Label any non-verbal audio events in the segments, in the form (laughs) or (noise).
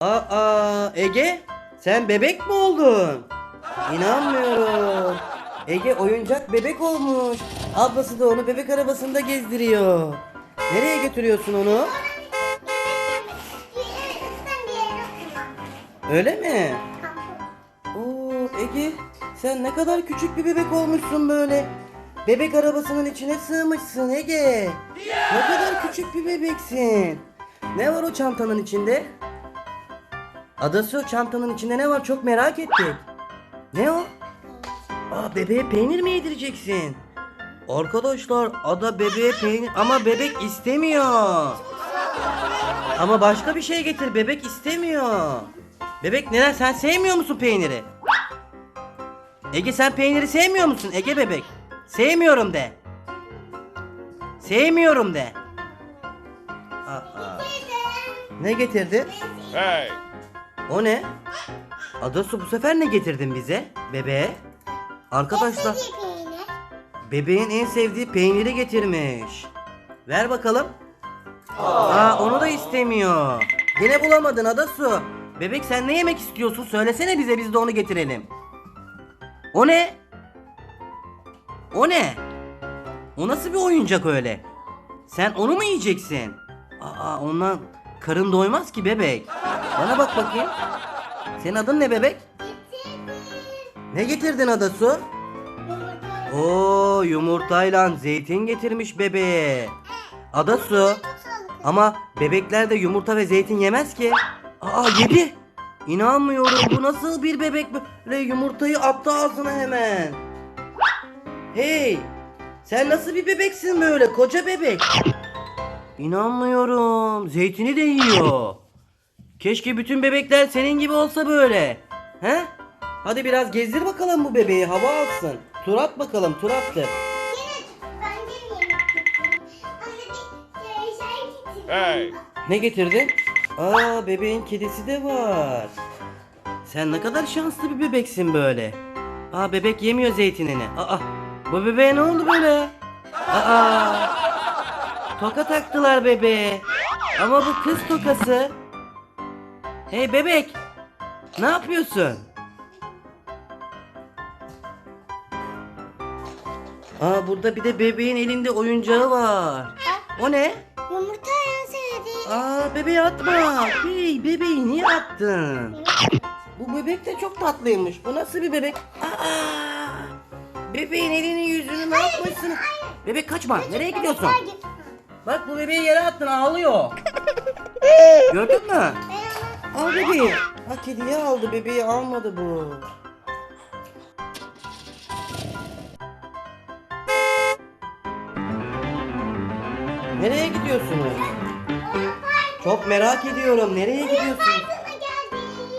Aa Ege sen bebek mi oldun? İnanmıyorum. Ege oyuncak bebek olmuş. Ablası da onu bebek arabasında gezdiriyor. Nereye götürüyorsun onu? Öyle mi? Oo Ege sen ne kadar küçük bir bebek olmuşsun böyle. Bebek arabasının içine sığmışsın Ege. Ne kadar küçük bir bebeksin. Ne var o çantanın içinde? Adası o çantanın içinde ne var çok merak ettik. Ne o? Aa bebeğe peynir mi yedireceksin? Arkadaşlar ada bebeğe peynir ama bebek istemiyor. Ama başka bir şey getir bebek istemiyor. Bebek neden sen sevmiyor musun peyniri? Ege sen peyniri sevmiyor musun Ege bebek? Sevmiyorum de. Sevmiyorum de. Aa, ne getirdin? Hey! O ne? Adasu bu sefer ne getirdin bize? Bebeğe? Arkadaşlar bebeğin en sevdiği peyniri getirmiş. Ver bakalım. Aa onu da istemiyor. Yine bulamadın Adasu. Bebek sen ne yemek istiyorsun? Söylesene bize biz de onu getirelim. O ne? O ne? O nasıl bir oyuncak öyle? Sen onu mu yiyeceksin? Aa ondan karın doymaz ki bebek. Bana bak bakayım. Senin adın ne bebek? Ne getirdin Adasu? Oo yumurtayla zeytin getirmiş bebeğe. Adasu. Ama bebekler de yumurta ve zeytin yemez ki. Aa yedi. İnanmıyorum bu nasıl bir bebek böyle yumurtayı attı ağzına hemen. Hey sen nasıl bir bebeksin böyle koca bebek. İnanmıyorum zeytini de yiyor. Keşke bütün bebekler senin gibi olsa böyle. He? Hadi biraz gezdir bakalım bu bebeği hava alsın. Tur at bakalım tur attır. Hey! Ne getirdin? Aa bebeğin kedisi de var. Sen ne kadar şanslı bir bebeksin böyle. Aa bebek yemiyor zeytinini. Aa bu bebeğe ne oldu böyle? Aa toka taktılar bebeğe. Ama bu kız tokası. Hey bebek. Ne yapıyorsun? Aa burada bir de bebeğin elinde oyuncağı var. O ne? Yumurta sevdiğim. Aa bebeği atma. Hey bebeği niye attın? Bu bebek de çok tatlıymış. Bu nasıl bir bebek? Aa! Bebeğin elini yüzünü ne yapmışsın? Bebek kaçma. Nereye gidiyorsun? Bak bu bebeği yere attın ağlıyor. (laughs) Gördün mü? Al bebeği. Ha kediyi aldı bebeği almadı bu. Nereye gidiyorsunuz? Çok merak ediyorum. Nereye gidiyorsunuz?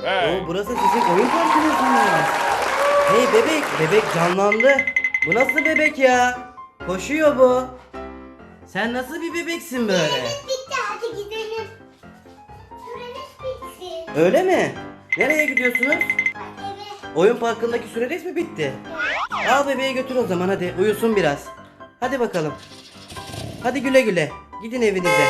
Hey! Oo, burası sizin oyun parkınız mı? Hey bebek, bebek canlandı. Bu nasıl bebek ya? Koşuyor bu. Sen nasıl bir bebeksin böyle? Bitti hadi gidelim. Süreniz bitti. Öyle mi? Nereye gidiyorsunuz? Eve. Oyun parkındaki süreniz mi bitti? Al bebeği götür o zaman hadi uyusun biraz. Hadi bakalım. Hadi güle güle. Gidin evinize.